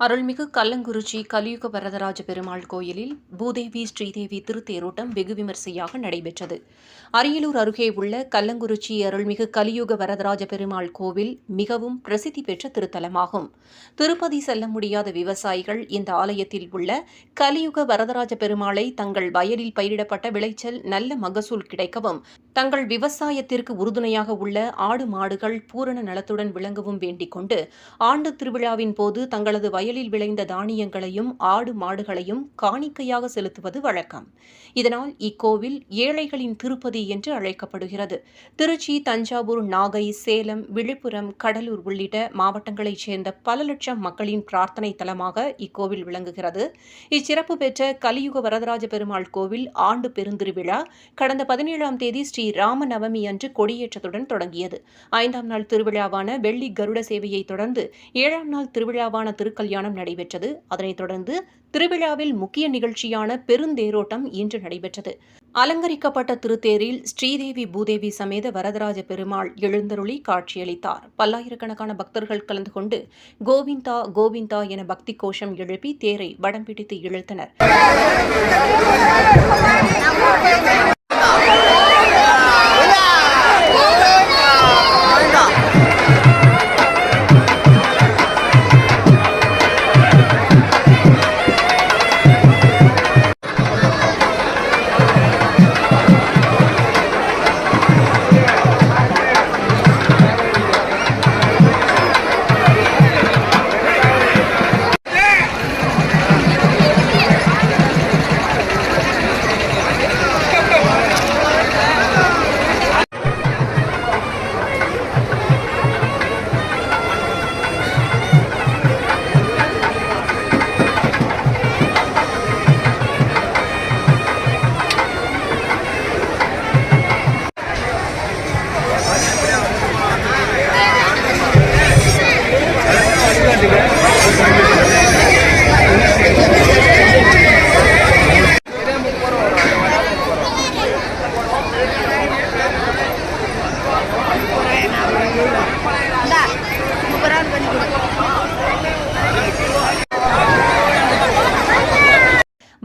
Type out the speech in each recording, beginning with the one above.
அருள்மிகு கல்லங்குறிச்சி கலியுக வரதராஜ பெருமாள் கோயிலில் பூதேவி ஸ்ரீதேவி திருத்தேரோட்டம் வெகு விமரிசையாக நடைபெற்றது. அரியலூர் அருகே உள்ள கல்லங்குறிச்சி அருள்மிகு கலியுக வரதராஜ பெருமாள் கோவில் மிகவும் பிரசித்தி பெற்ற திருத்தலமாகும். திருப்பதி செல்ல முடியாத விவசாயிகள் இந்த ஆலயத்தில் உள்ள கலியுக வரதராஜ பெருமாளை தங்கள் வயலில் பயிரிடப்பட்ட விளைச்சல் நல்ல மகசூல் கிடைக்கவும் தங்கள் விவசாயத்திற்கு உறுதுணையாக உள்ள ஆடு மாடுகள் பூரண நலத்துடன் விளங்கவும் வேண்டிக் கொண்டு ஆண்டு திருவிழாவின் போது தங்களது வயலில் விளைந்த தானியங்களையும் ஆடு மாடுகளையும் காணிக்கையாக செலுத்துவது வழக்கம். இதனால் இக்கோவில் ஏழைகளின் திருப்பதி என்று அழைக்கப்படுகிறது. திருச்சி தஞ்சாவூர் நாகை சேலம் விழுப்புரம் கடலூர் உள்ளிட்ட மாவட்டங்களைச் சேர்ந்த பல லட்சம் மக்களின் பிரார்த்தனை தலமாக இக்கோவில் விளங்குகிறது. இச்சிறப்பு பெற்ற கலியுக வரதராஜ பெருமாள் கோவில் ஆண்டு பெருந்திருவிழா கடந்த பதினேழாம் தேதி ஸ்ரீ ராம நவமி அன்று கொடியேற்றத்துடன் தொடங்கியது. ஐந்தாம் நாள் திருவிழாவான வெள்ளி கருட சேவையை தொடர்ந்து ஏழாம் நாள் திருவிழாவான திருக்கல்யாணம் நடைபெற்றது. அதனைத் தொடர்ந்து திருவிழாவில் முக்கிய நிகழ்ச்சியான பெருந்தேரோட்டம் இன்று நடைபெற்றது. அலங்கரிக்கப்பட்ட திருத்தேரில் ஸ்ரீதேவி பூதேவி சமேத வரதராஜ பெருமாள் எழுந்தருளி காட்சியளித்தார். பல்லாயிரக்கணக்கான பக்தர்கள் கலந்து கொண்டு கோவிந்தா கோவிந்தா என பக்தி கோஷம் எழுப்பி தேரை வடம் பிடித்து இழுத்தனர்.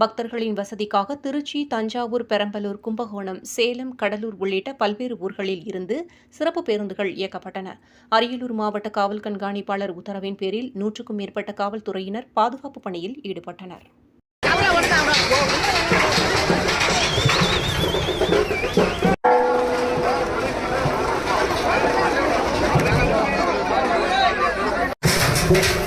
பக்தர்களின் வசதிக்காக திருச்சி தஞ்சாவூர் பெரம்பலூர் கும்பகோணம் சேலம் கடலூர் உள்ளிட்ட பல்வேறு ஊர்களில் இருந்து சிறப்பு பேருந்துகள் இயக்கப்பட்டன. அரியலூர் மாவட்ட காவல் கண்காணிப்பாளர் உத்தரவின் பேரில் நூற்றுக்கும் மேற்பட்ட காவல்துறையினர் பாதுகாப்பு பணியில் ஈடுபட்டனர். Thank